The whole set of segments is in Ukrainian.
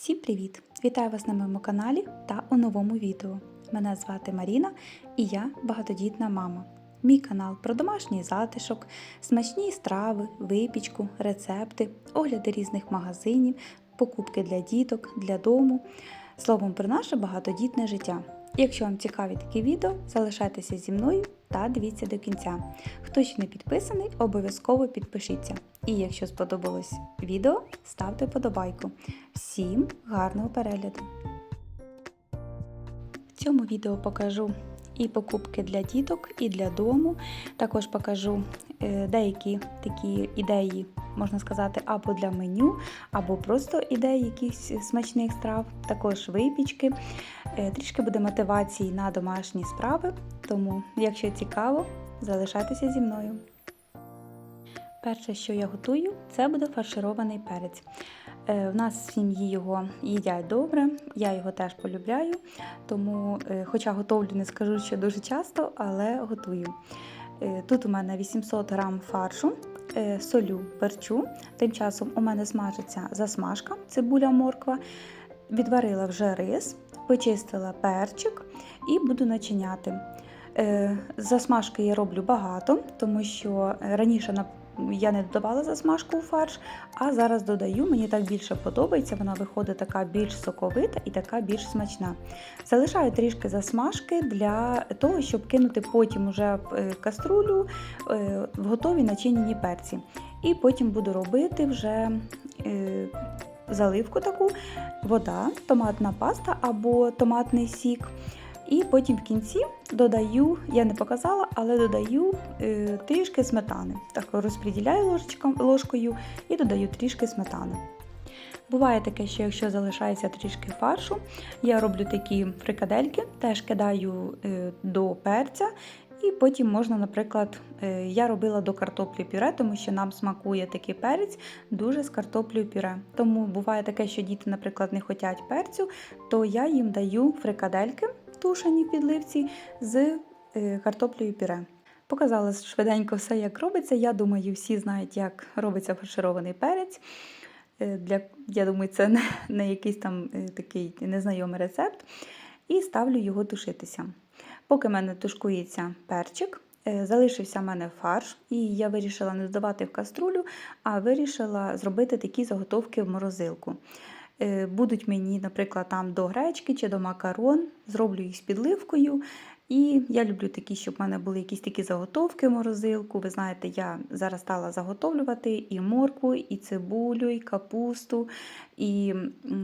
Всім привіт! Вітаю вас на моєму каналі та у новому відео. Мене звати Маріна і я багатодітна мама. Мій канал про домашній затишок, смачні страви, випічку, рецепти, огляди різних магазинів, покупки для діток, для дому. Словом, про наше багатодітне життя. Якщо вам цікаві такі відео, залишайтеся зі мною та дивіться до кінця. Хто ще не підписаний, обов'язково підпишіться. І якщо сподобалось відео, ставте подобайку. Всім гарного перегляду! В цьому відео покажу і покупки для діток, і для дому. Також покажу деякі такі ідеї, можна сказати, або для меню, або просто ідеї якихось смачних страв, також випічки. Е, Трішки буде мотивації на домашні справи, тому, якщо цікаво, залишайтеся зі мною. Перше, що я готую, це буде фарширований перець. Е, В нас в сім'ї його їдять добре, я його теж полюбляю, тому, е, хоча готовлю, не скажу, що дуже часто, але готую. Е, Тут у мене 800 грам фаршу, е, солю, перчу. Тим часом у мене смажиться засмажка, цибуля, морква. Відварила вже рис, почистила перчик і буду начиняти. Е, Засмажки я роблю багато, тому що раніше на- я не додавала засмажку у фарш, а зараз додаю. Мені так більше подобається. Вона виходить така більш соковита і така більш смачна. Залишаю трішки засмажки для того, щоб кинути потім уже в е, каструлю е, в готові начинені перці. І потім буду робити вже е, заливку таку, вода, томатна паста або томатний сік. І потім в кінці додаю, я не показала, але додаю е, трішки сметани. Так розподіляю ложкою і додаю трішки сметани. Буває таке, що якщо залишається трішки фаршу, я роблю такі фрикадельки, теж кидаю е, до перця. І потім можна, наприклад, е, я робила до картоплі пюре, тому що нам смакує такий перець дуже з картоплею пюре. Тому буває таке, що діти, наприклад, не хочуть перцю, то я їм даю фрикадельки тушені підливці з е, картоплею пюре. Показала швиденько все, як робиться. Я думаю, всі знають, як робиться фарширований перець. Е, Для, я думаю, це не, не якийсь там е, такий незнайомий рецепт. І ставлю його тушитися. Поки в мене тушкується перчик, залишився в мене фарш, і я вирішила не додавати в каструлю, а вирішила зробити такі заготовки в морозилку. Е, Будуть мені, наприклад, там до гречки чи до макарон, зроблю їх з підливкою. І я люблю такі, щоб в мене були якісь такі заготовки в морозилку. Ви знаєте, я зараз стала заготовлювати і моркву, і цибулю, і капусту, і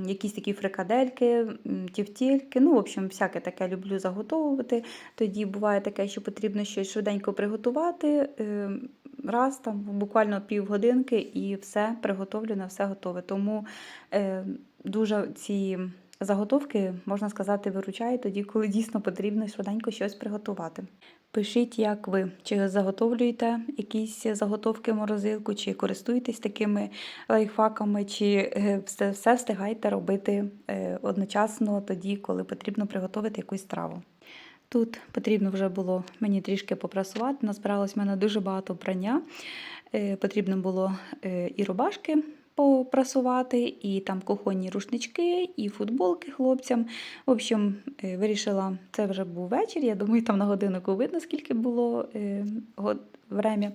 якісь такі фрикадельки, тівтільки. Ну, в общем, всяке таке люблю заготовувати. Тоді буває таке, що потрібно щось швиденько приготувати. Раз там буквально півгодинки і все приготовлено, все готове. Тому е, дуже ці заготовки, можна сказати, виручають тоді, коли дійсно потрібно швиденько щось приготувати. Пишіть, як ви, чи заготовлюєте якісь заготовки в морозилку, чи користуєтесь такими лайфхаками, чи е, все, все встигаєте робити е, одночасно тоді, коли потрібно приготувати якусь страву. Тут потрібно вже було мені трішки попрасувати. Назбиралось в мене дуже багато прання. Е, Потрібно було е, і рубашки попрасувати, і там кухонні рушнички, і футболки хлопцям. В общем, е, вирішила, це вже був вечір. Я думаю, там на годиннику видно, скільки було время.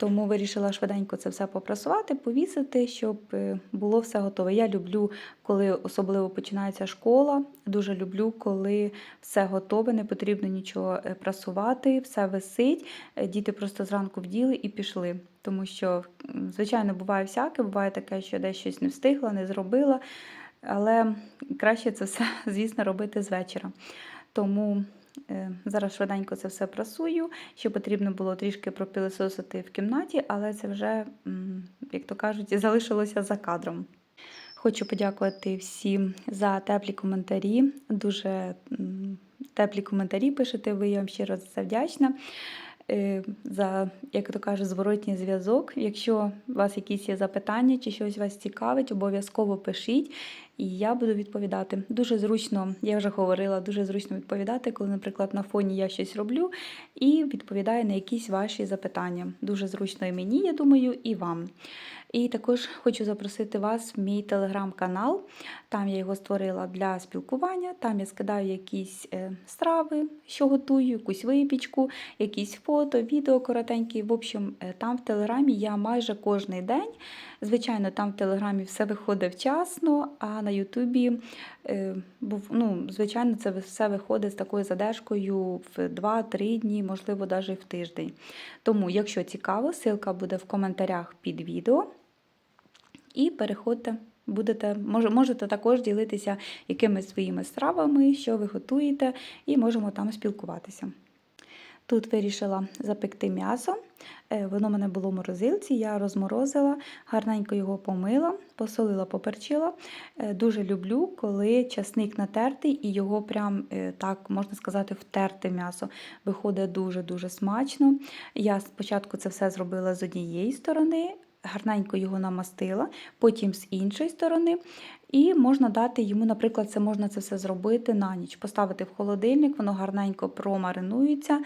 Тому вирішила швиденько це все попрасувати, повісити, щоб е, було все готове. Я люблю, коли особливо починається школа. Дуже люблю, коли все готове, не потрібно нічого е, прасувати, все висить. Е, Діти просто зранку вділи і пішли. Тому що, звичайно, буває всяке, буває таке, що десь щось не встигла, не зробила. Але краще це все, звісно, робити з вечора. Тому зараз швиденько це все прасую. Ще потрібно було трішки пропілисосити в кімнаті, але це вже, як то кажуть, залишилося за кадром. Хочу подякувати всім за теплі коментарі. Дуже теплі коментарі пишете ви, я вам щиро за це вдячна. Е, За, як то кажуть, зворотній зв'язок. Якщо у вас якісь є запитання чи щось вас цікавить, обов'язково пишіть, і я буду відповідати. Дуже зручно, я вже говорила, дуже зручно відповідати, коли, наприклад, на фоні я щось роблю і відповідаю на якісь ваші запитання. Дуже зручно і мені, я думаю, і вам. І також хочу запросити вас в мій телеграм-канал. Там я його створила для спілкування. Там я скидаю якісь е, страви, що готую, якусь випічку, якісь фото, відео коротенькі. В общем, е, там в телеграмі я майже кожний день. Звичайно, там в телеграмі все виходить вчасно, а на Ютубі, е, ну, звичайно, це все виходить з такою задержкою в 2-3 дні, можливо, навіть в тиждень. Тому, якщо цікаво, ссылка буде в коментарях під відео. І переходьте, будете, можете також ділитися якимись своїми стравами, що ви готуєте, і можемо там спілкуватися. Тут вирішила запекти м'ясо. Е, Воно в мене було в морозилці, я розморозила, гарненько його помила, посолила, поперчила. Е, Дуже люблю, коли часник натертий і його прям е, так можна сказати втерте м'ясо. Виходить дуже-дуже смачно. Я спочатку це все зробила з однієї сторони, гарненько його намастила, потім з іншої сторони. І можна дати йому, наприклад, це можна це все зробити на ніч, поставити в холодильник, воно гарненько промаринується,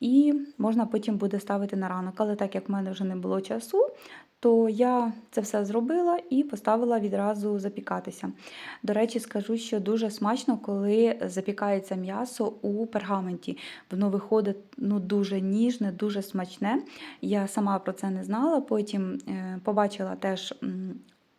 і можна потім буде ставити на ранок. Але так як в мене вже не було часу, то я це все зробила і поставила відразу запікатися. До речі, скажу, що дуже смачно, коли запікається м'ясо у пергаменті. Воно виходить ну, дуже ніжне, дуже смачне. Я сама про це не знала. Потім е, побачила теж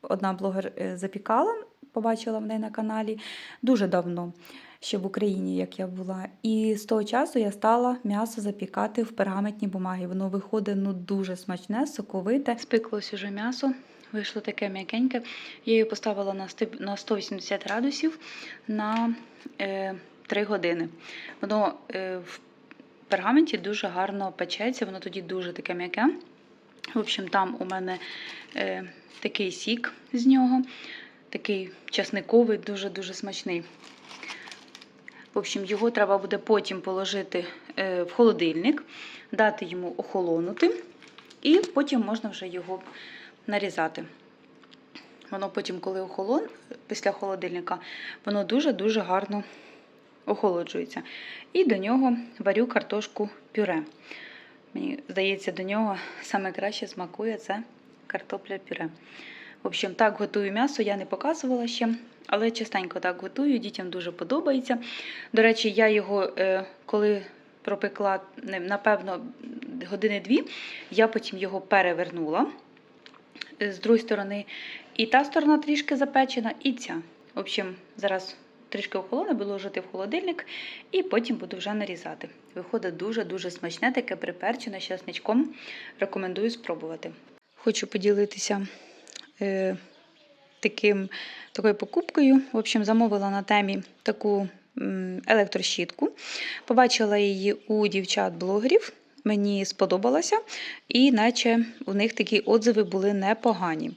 одна блогер е, запікала, побачила в неї на каналі дуже давно. Ще в Україні, як я була, і з того часу я стала м'ясо запікати в пергаментній бумагі. Воно виходить ну дуже смачне, соковите. Спеклось уже м'ясо, вийшло таке м'якеньке. Я її поставила на на 180 градусів на е, 3 години. Воно е, в пергаменті дуже гарно печеться, воно тоді дуже таке м'яке. В общем, там у мене е, такий сік з нього, такий часниковий, дуже-дуже смачний. В общем, його треба буде потім положити е, в холодильник, дати йому охолонути, і потім можна вже його нарізати. Воно потім, коли охолон, після холодильника, воно дуже-дуже гарно охолоджується. І до нього варю картошку пюре. Мені здається, до нього саме краще смакує це картопля пюре. В общем, так готую м'ясо, я не показувала ще, але частенько так готую, дітям дуже подобається. До речі, я його, е, коли пропекла, напевно, години дві, я потім його перевернула е, з другої сторони. І та сторона трішки запечена, і ця. В общем, зараз трішки охолоне, буду ложити в холодильник, і потім буду вже нарізати. Виходить дуже-дуже смачне, таке приперчене з часничком. Рекомендую спробувати. Хочу поділитися таким, такою покупкою. В общем, замовила на темі таку електрощітку. Побачила її у дівчат-блогерів. Мені сподобалося, і наче у них такі отзиви були непогані.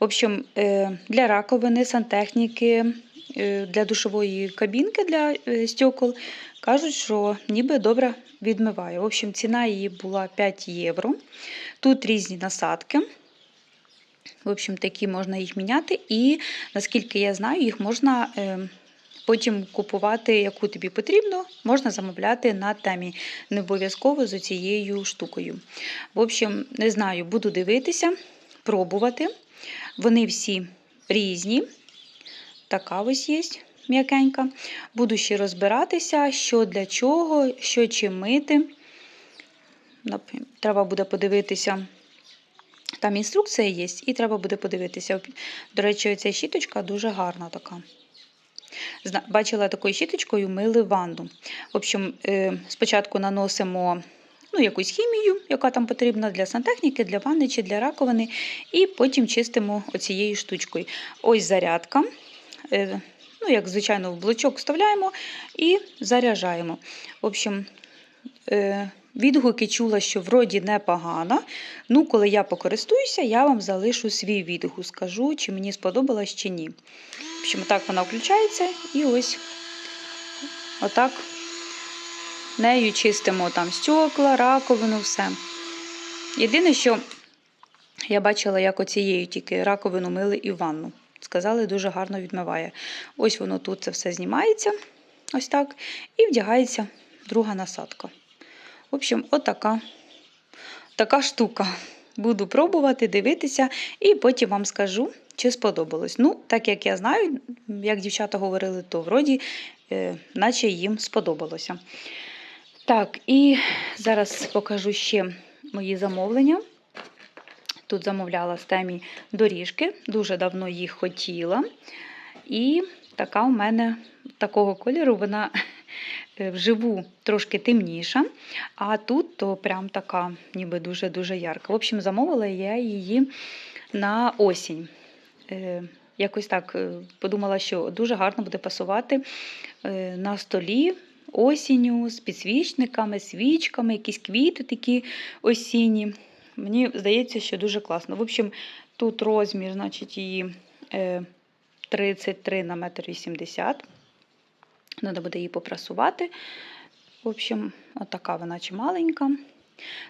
В общем, е, для раковини, сантехніки, е, для душової кабінки для е, стекол кажуть, що ніби добре відмиває. В общем, ціна її була 5 євро. Тут різні насадки. В общем, такі можна їх міняти, і наскільки я знаю, їх можна е, потім купувати, яку тобі потрібно, можна замовляти на темі, не обов'язково з цією штукою. В общем, не знаю, буду дивитися, пробувати. Вони всі різні. Така ось є м'якенька. Буду ще розбиратися, що для чого, що чим мити. Треба буде подивитися. Там інструкція є, і треба буде подивитися. До речі, ця щіточка дуже гарна така. Бачила такою щіточкою мили ванну. В общем, е, спочатку наносимо ну, якусь хімію, яка там потрібна для сантехніки, для ванни чи для раковини, і потім чистимо оцією штучкою. Ось зарядка. Е, Ну, як звичайно, в блочок вставляємо і заряджаємо. В общем, е, відгуки чула, що вроді непогано. Ну, коли я покористуюся, я вам залишу свій відгук, скажу, чи мені сподобалось, чи ні. В так вона включається, і ось отак нею чистимо там стекла, раковину, все. Єдине, що я бачила, як оцією тільки раковину мили і ванну. Сказали, дуже гарно відмиває. Ось воно тут це все знімається, ось так, і вдягається друга насадка. В общем, отака така штука. буду пробувати, дивитися, і потім вам скажу, чи сподобалось. Ну, так як я знаю, як дівчата говорили, то вроді, е, наче їм сподобалося. Так, і зараз покажу ще мої замовлення. Тут замовляла з темі доріжки, дуже давно їх хотіла. І така у мене такого кольору вона вживу трошки темніша, а тут то прям така, ніби дуже-дуже ярка. В общем, замовила я її на осінь. Е, Якось так е, подумала, що дуже гарно буде пасувати е, на столі осінню з підсвічниками, свічками, якісь квіти такі осінні. Мені здається, що дуже класно. В общем, тут розмір, значить, її е, 33 на 1,80 м. Треба буде її попрасувати. В общем, отака вона чималенька.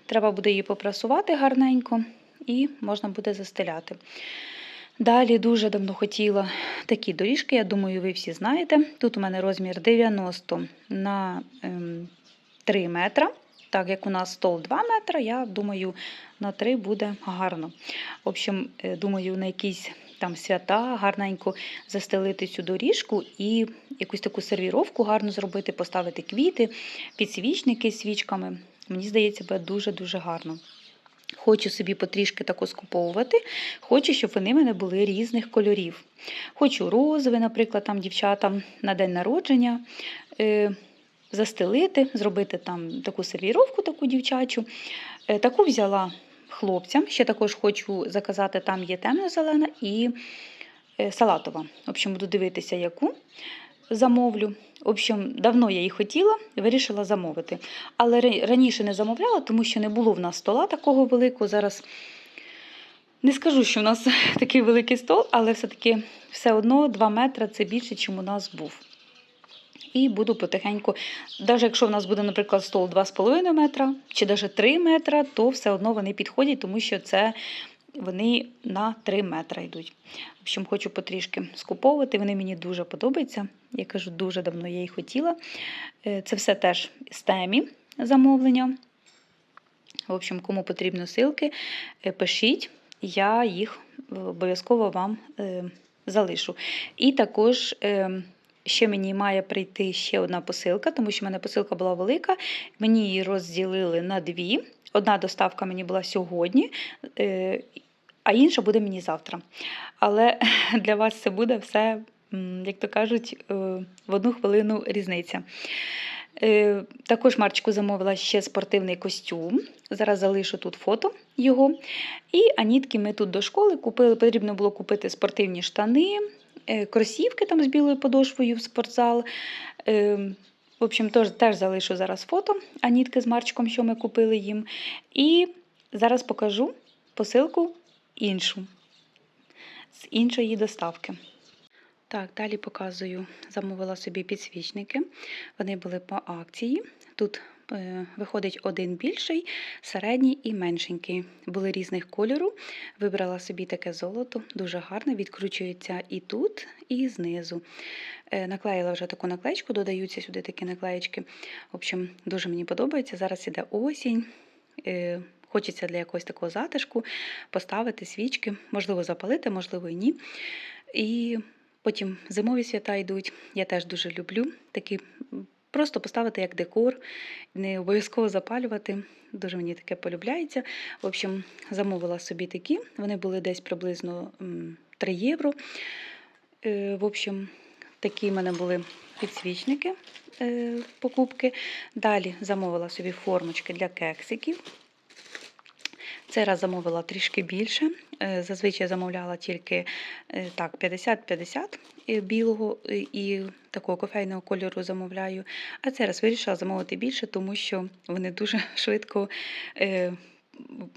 Треба буде її попрасувати гарненько і можна буде застеляти. Далі дуже давно хотіла такі доріжки, я думаю, ви всі знаєте. Тут у мене розмір 90 на ем, 3 метра. Так як у нас стол 2 метра, я думаю, на 3 буде гарно. В общем, е, думаю, на якісь там свята гарненько застелити цю доріжку і якусь таку сервіровку гарно зробити, поставити квіти, підсвічники з свічками. Мені здається, буде дуже-дуже гарно. Хочу собі потрішки тако скуповувати, хочу, щоб вони в мене були різних кольорів. Хочу розовий, наприклад, там дівчатам на день народження е, застелити, зробити там таку сервіровку, таку дівчачу. Е, таку взяла хлопцям. Ще також хочу заказати, там є темно-зелена і е, салатова. В общем, буду дивитися, яку замовлю. В общем, давно я її хотіла, вирішила замовити. Але раніше не замовляла, тому що не було в нас стола такого великого. Зараз не скажу, що в нас такий великий стол, але все-таки все одно 2 метри це більше, ніж у нас був. І буду потихеньку, навіть якщо в нас буде, наприклад, стол 2,5 метра чи навіть 3 метра, то все одно вони підходять, тому що це вони на 3 метри йдуть. В общем, хочу потрішки скуповувати. Вони мені дуже подобаються. Я кажу, дуже давно я їх хотіла. Е, Це все теж з темі замовлення. В общем, кому потрібні ссылки, е, пишіть, я їх е, обов'язково вам залишу. І також е, ще мені має прийти ще одна посилка, тому що в мене посилка була велика. Мені її розділили на дві. Одна доставка мені була сьогодні, е, а інша буде мені завтра. Але для вас це буде все, як то кажуть, е, в одну хвилину різниця. Е, Також Марчику замовила ще спортивний костюм. Зараз залишу тут фото його. І Анітки ми тут до школи купили. Потрібно було купити спортивні штани, кросівки там з білою подошвою в спортзал. Е, В общем, теж, теж залишу зараз фото Анітки з Марчиком, що ми купили їм. І зараз покажу посилку іншу з іншої доставки. Так, далі показую, замовила собі підсвічники. Вони були по акції. Тут е, виходить один більший, середній і меншенький. Були різних кольору. Вибрала собі таке золото, дуже гарне, відкручується і тут, і знизу. Е, наклеїла вже таку наклеєчку, додаються сюди такі наклеєчки. В общем, дуже мені подобається. Зараз іде осінь. Е, Хочеться для якогось такого затишку поставити свічки, можливо, запалити, можливо, і ні. І Потім зимові свята йдуть. Я теж дуже люблю такі просто поставити як декор, не обов'язково запалювати. Дуже мені таке полюбляється. В общем, замовила собі такі. Вони були десь приблизно 3 євро. Е, В общем, такі в мене були підсвічники е, покупки. Далі замовила собі формочки для кексиків. Цей раз замовила трішки більше. Е, Зазвичай замовляла тільки е, так, 50-50 е, білого і такого кофейного кольору замовляю. А цей раз вирішила замовити більше, тому що вони дуже швидко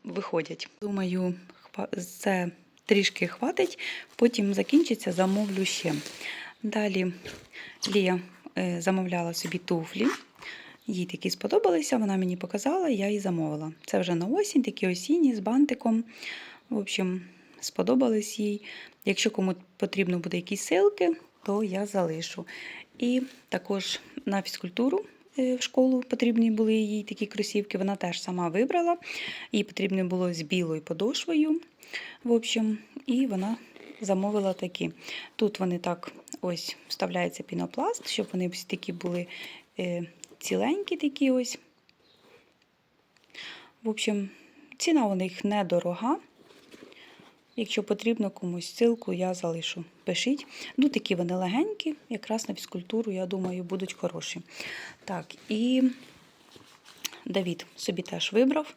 виходять. Думаю, це трішки хватить, потім закінчиться, замовлю ще. Далі Лія замовляла собі туфлі. Їй такі сподобалися, вона мені показала, я їй замовила. Це вже на осінь, такі осінні з бантиком. В общем, сподобались їй. Якщо кому потрібно буде якісь силки, то я залишу. І також на фізкультуру е, в школу, потрібні були їй такі кросівки. Вона теж сама вибрала. Їй потрібно було з білою подошвою. В общем, і вона замовила такі. Тут вони так ось вставляється пінопласт, щоб вони всі такі були е, ціленькі такі ось. В общем, ціна у них недорога. Якщо потрібно комусь ссылку, я залишу. Пишіть. Ну, такі вони легенькі, якраз на фізкультуру, я думаю, будуть хороші. Так, і Давід собі теж вибрав.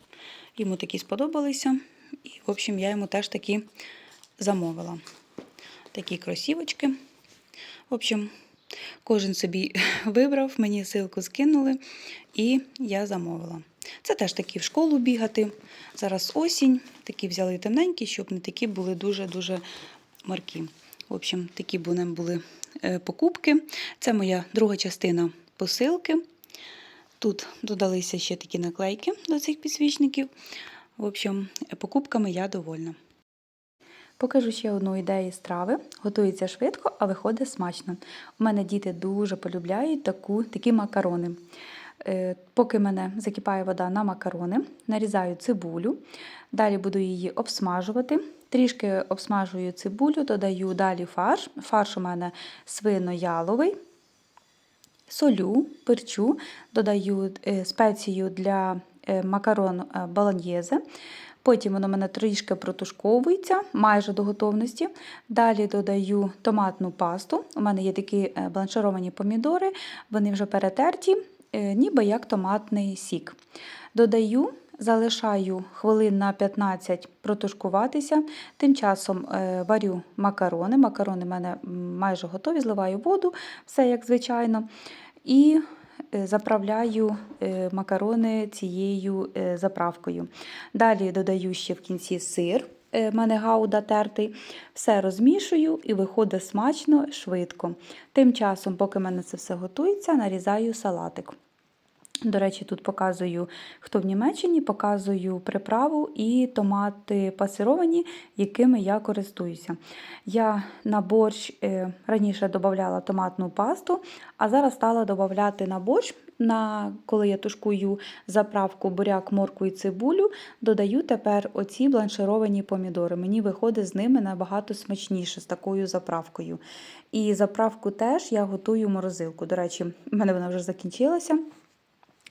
Йому такі сподобалися. І, в общем, я йому теж такі замовила. Такі кросівочки. В общем, кожен собі вибрав, мені ссылку скинули, і я замовила. Це теж такі в школу бігати. Зараз осінь, такі взяли темненькі, щоб не такі були дуже-дуже маркі. В общем, такі були е, покупки. Це моя друга частина посилки. Тут додалися ще такі наклейки до цих підсвічників. В общем, покупками я довольна. Покажу ще одну ідею страви. Готується швидко, а виходить смачно. У мене діти дуже полюбляють таку, такі макарони. Е, Поки мене закипає вода на макарони, нарізаю цибулю, далі буду її обсмажувати. Трішки обсмажую цибулю, додаю далі фарш. Фарш у мене свино-яловий, солю, перчу, додаю е, спецію для е, макарон е, баланьєзе. Потім воно в мене трішки протушковується майже до готовності. Далі додаю томатну пасту. У мене є такі е, бланшировані помідори, вони вже перетерті, е, ніби як томатний сік. Додаю, залишаю хвилин на 15 протушкуватися. Тим часом е, варю макарони. Макарони в мене майже готові, зливаю воду, все як звичайно. І заправляю е, макарони цією е, заправкою. Далі додаю ще в кінці сир. е, мене гауда тертий, все розмішую і виходить смачно, швидко. Тим часом, поки мене це все готується, нарізаю салатик. До речі, тут показую, хто в Німеччині, показую приправу і томати пасировані, якими я користуюся. Я на борщ е, раніше додавала томатну пасту, а зараз стала додавати на борщ, на, коли я тушкую заправку буряк, морку і цибулю, додаю тепер оці бланшировані помідори. Мені виходить з ними набагато смачніше з такою заправкою. І заправку теж я готую в морозилку. До речі, в мене вона вже закінчилася.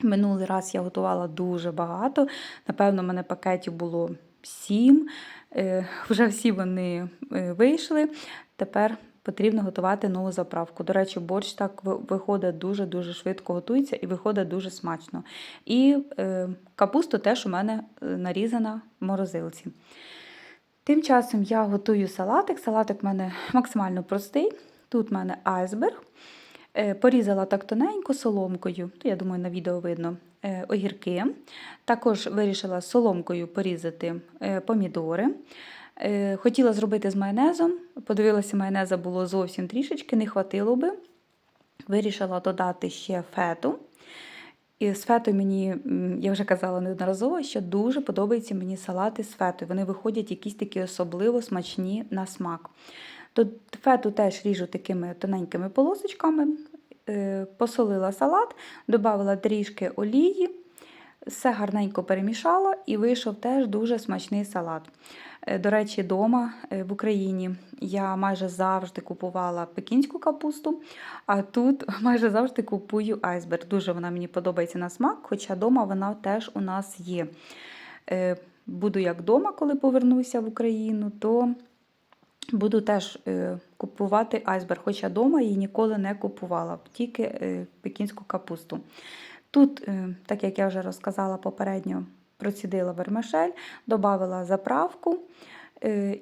Минулий раз я готувала дуже багато. Напевно, в мене пакетів було сім. Е, Вже всі вони е, вийшли. Тепер потрібно готувати нову заправку. До речі, борщ так виходить дуже-дуже швидко готується і виходить дуже смачно. І е, капуста теж у мене нарізана в морозилці. Тим часом я готую салатик. Салатик в мене максимально простий. Тут в мене айсберг. Е, Порізала так тоненько соломкою, я думаю, на відео видно е, огірки. Також вирішила соломкою порізати е, помідори. Хотіла зробити з майонезом. Подивилася, майонеза було зовсім трішечки, не хватило би. Вирішила додати ще фету. І з фетою мені, я вже казала неодноразово, що дуже подобаються мені салати з фетою. Вони виходять якісь такі особливо смачні на смак. До фету теж ріжу такими тоненькими полосочками, е, посолила салат, додала трішки олії, все гарненько перемішала і вийшов теж дуже смачний салат. Е, До речі, вдома в Україні я майже завжди купувала пекінську капусту, а тут майже завжди купую айсберг. Дуже вона мені подобається на смак, хоча вдома вона теж у нас є. Е, Буду як вдома, коли повернуся в Україну, то буду теж е, купувати айсберг, хоча вдома її ніколи не купувала, тільки е, пекінську капусту. Тут, е, так як я вже розказала попередньо, процідила вермишель, додала заправку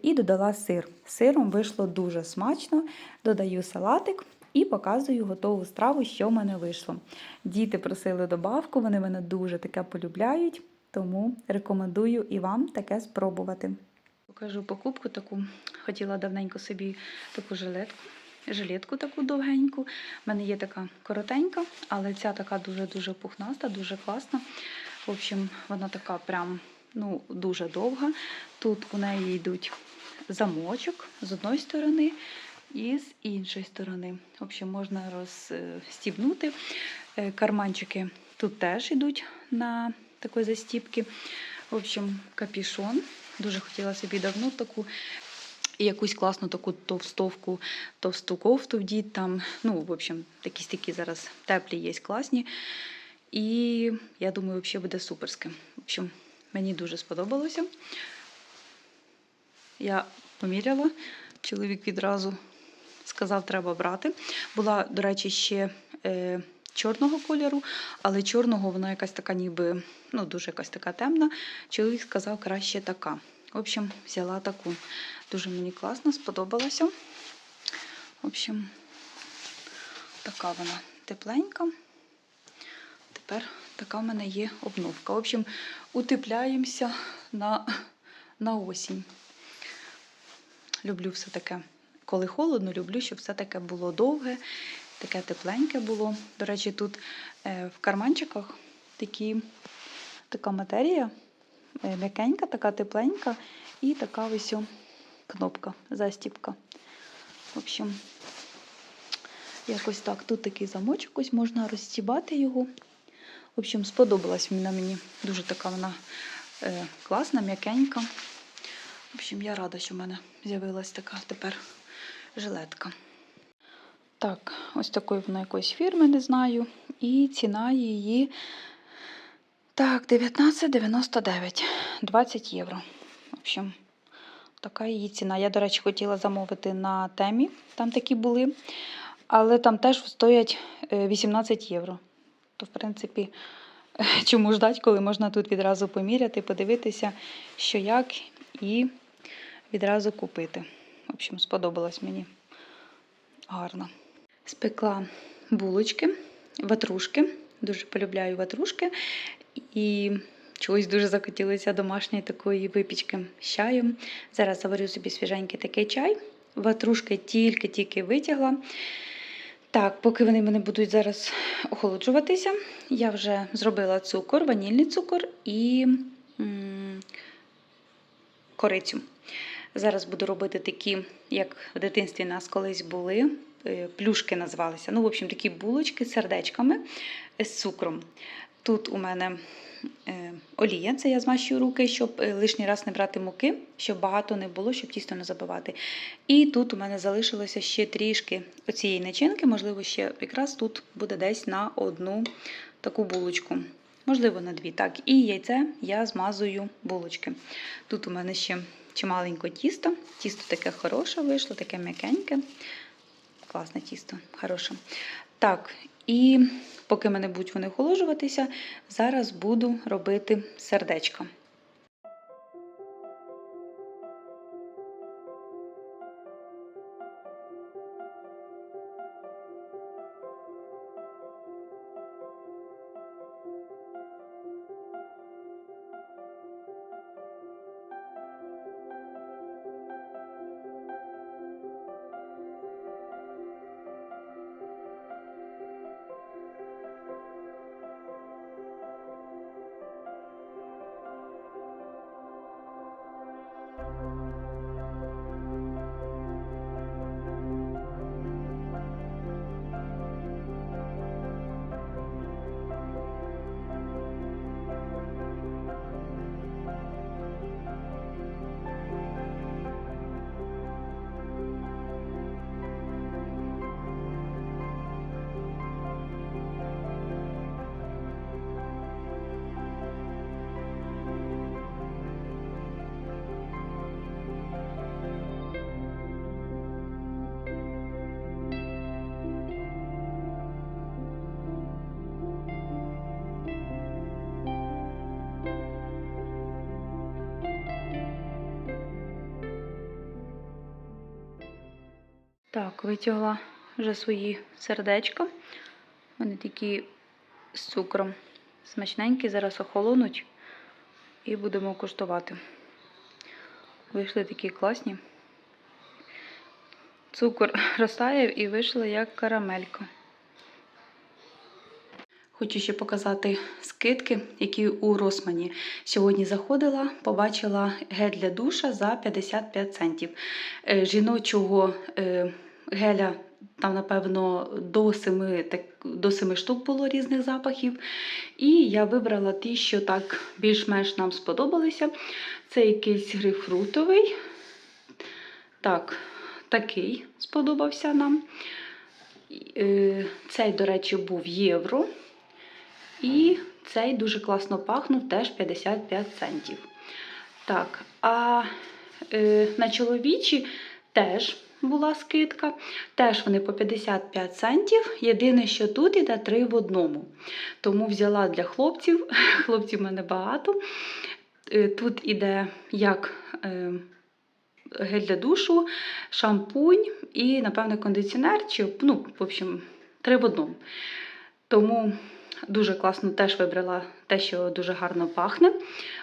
і додала сир. Сиром вийшло дуже смачно. Додаю салатик і показую готову страву, що в мене вийшло. Діти просили добавку, вони мене дуже таке полюбляють, тому рекомендую і вам таке спробувати. Покажу покупку таку. Хотіла давненько собі таку жилетку. Жилетку таку довгеньку. У мене є така коротенька, але ця така дуже-дуже пухнаста, дуже класна. В общем, вона така прям ну, дуже довга. Тут у неї йдуть замочок з одної сторони і з іншої сторони. В общем, можна розстібнути. Е, Карманчики тут теж йдуть на такої застіпки. В общем, капішон. Дуже хотіла собі давно таку і якусь класну таку товстовку, товсту кофту вдіть там. Ну, в общем, такі стільки зараз теплі є, класні. І я думаю, взагалі буде суперське. В общем, мені дуже сподобалося. Я поміряла, чоловік відразу сказав, треба брати. Була, до речі, ще е, чорного кольору, але чорного вона якась така, ніби ну, дуже якась така темна. Чоловік сказав, краще така. В общем, взяла таку. Дуже мені класно, сподобалося. В общем, така вона тепленька. Тепер така в мене є обновка. В общем, утепляємося на, на осінь. Люблю все таке. Коли холодно, люблю, щоб все таке було довге, таке тепленьке було. До речі, тут е, в карманчиках такі, така матерія, е, м'якенька, така тепленька, і така ось кнопка, застіпка. В общем, якось так. Тут такий замочок, ось можна розстібати його. В общем, сподобалась вона мені. Дуже така вона е, класна, м'якенька. В общем, я рада, що в мене з'явилась така тепер жилетка. Так, ось такої вона якоїсь фірми, не знаю. І ціна її. Так, 19,99, 20 євро. В общем, така її ціна. Я, до речі, хотіла замовити на темі, там такі були, але там теж стоять е, 18 євро. То, в принципі, чому ждать, коли можна тут відразу поміряти, подивитися, що як, і відразу купити. В общем, сподобалось мені гарно. Спекла булочки, ватрушки. Дуже полюбляю ватрушки. І чогось дуже захотілося домашньої такої випічки з чаєм. Зараз заварю собі свіженький такий чай. Ватрушки тільки-тільки витягла. Так, поки вони мене будуть зараз охолоджуватися, я вже зробила цукор, ванільний цукор і м, корицю. Зараз буду робити такі, як в дитинстві нас колись були, плюшки називалися. Ну, в общем, такі булочки з сердечками з цукром. Тут у мене е, олія, це я змащую руки, щоб е, лишній раз не брати муки, щоб багато не було, щоб тісто не забивати. І тут у мене залишилося ще трішки оцієї начинки, можливо, ще якраз тут буде десь на одну таку булочку. Можливо, на дві. Так, і яйце я змазую булочки. Тут у мене ще чималенько тісто. Тісто таке хороше вийшло, таке м'якеньке. Класне тісто, хороше. Так, і поки мене будуть вони охолоджуватися, зараз буду робити сердечко. Так, витягла вже свої сердечка. Вони такі з цукром смачненькі, зараз охолонуть і будемо куштувати. Вийшли такі класні. Цукор розтаяв і вийшло як карамелька. Хочу ще показати скидки, які у Росмані. Сьогодні заходила, побачила гель для душа за 55 центів. Е, Жіночого е, геля там, напевно, до семи, так, до семи штук було різних запахів. І я вибрала ті, що так більш-менш нам сподобалися. Це якийсь грейпфрутовий. Так, такий сподобався нам. Е, Цей, до речі, був євро. І цей дуже класно пахнув, теж 55 центів. Так, а е, на чоловічі теж була скидка. Теж вони по 55 центів. Єдине, що тут іде 3 в одному. Тому взяла для хлопців. Хлопців в мене багато. Е, Тут іде як е, гель для душу, шампунь і, напевно, кондиціонер, чи, ну, в общем, три в одному. Тому дуже класно теж вибрала те, що дуже гарно пахне.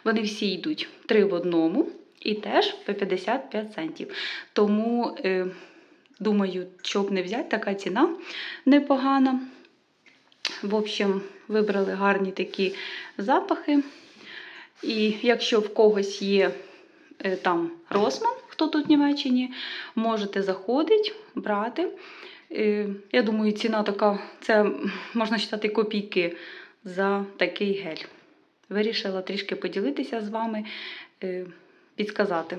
Вони всі йдуть три в одному і теж по 55 центів. Тому, е, думаю, щоб не взяти, така ціна непогана. В общем, вибрали гарні такі запахи. І якщо в когось є е, там Росман, хто тут в Німеччині, можете заходити, брати. Е, Я думаю, ціна така, це можна вважати копійки за такий гель. Вирішила трішки поділитися з вами, е, підказати.